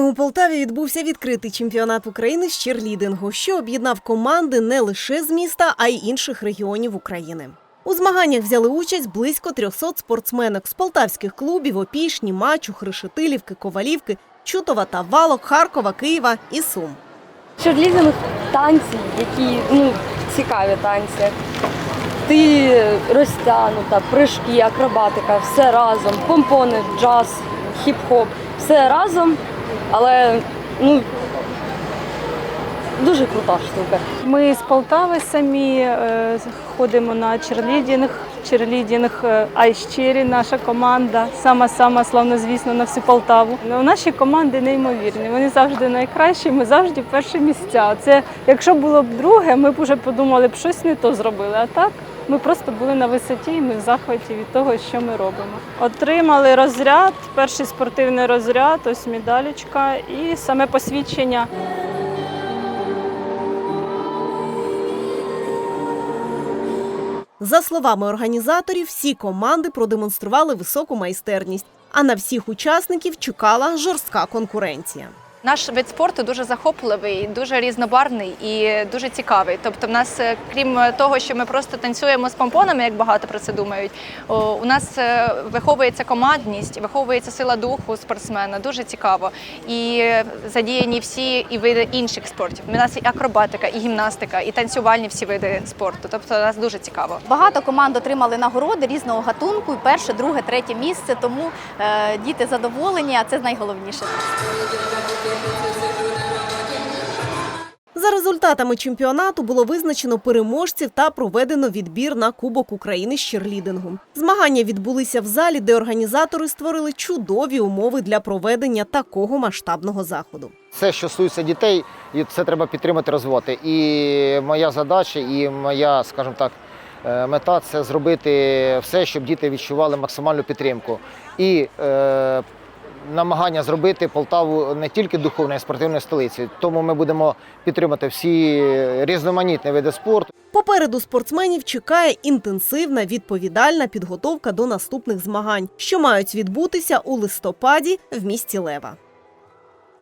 у Полтаві відбувся відкритий чемпіонат України з черлідингу, що об'єднав команди не лише з міста, а й інших регіонів України. У змаганнях взяли участь близько 300 спортсменок з полтавських клубів Опішні, Мачух, Решетилівки, Ковалівки, Чутова та Валок, Харкова, Києва і Сум. Черлідинг танці, які ну, цікаві танці. Ти розтягнута, прыжки, акробатика, все разом, помпони, джаз, хіп-хоп, все разом, але ну, дуже крута штука. Ми з Полтави самі е, ходимо на черлідінг. Черлідінг е, Айщері, наша команда, сама сама славнозвісна на всю Полтаву. Ну, наші команди неймовірні. Вони завжди найкращі. Ми завжди перші місця. Це якщо було б друге, ми б уже подумали б щось не то зробили. А так ми просто були на висоті, і ми в захваті від того, що ми робимо. Отримали розряд, перший спортивний розряд, ось медалічка і саме посвідчення. За словами організаторів, всі команди продемонстрували високу майстерність, а на всіх учасників чекала жорстка конкуренція. Наш вид спорту дуже захопливий, дуже різнобарвний і дуже цікавий. Тобто, в нас, е, крім того, що ми просто танцюємо з помпонами, як багато про це думають, у нас е, виховується командність, виховується сила духу спортсмена. Дуже цікаво. І е, задіяні всі і види інших спортів. У нас і акробатика, і гімнастика, і танцювальні всі види спорту. Тобто, нас дуже цікаво. Багато команд отримали нагороди різного гатунку, перше, друге, третє місце. Тому е, діти задоволені, а це найголовніше. За результатами чемпіонату було визначено переможців та проведено відбір на Кубок України з черлідингу. Змагання відбулися в залі, де організатори створили чудові умови для проведення такого масштабного заходу. Все, що стосується дітей, це треба підтримати, розвивати. І моя задача, і моя, скажімо так, е, мета це зробити все, щоб діти відчували максимальну підтримку. І е, намагання зробити Полтаву не тільки духовною, а й спортивною столицею. Тому ми будемо підтримати всі різноманітні види спорту. Попереду спортсменів чекає інтенсивна відповідальна підготовка до наступних змагань, що мають відбутися у листопаді в місті Лева.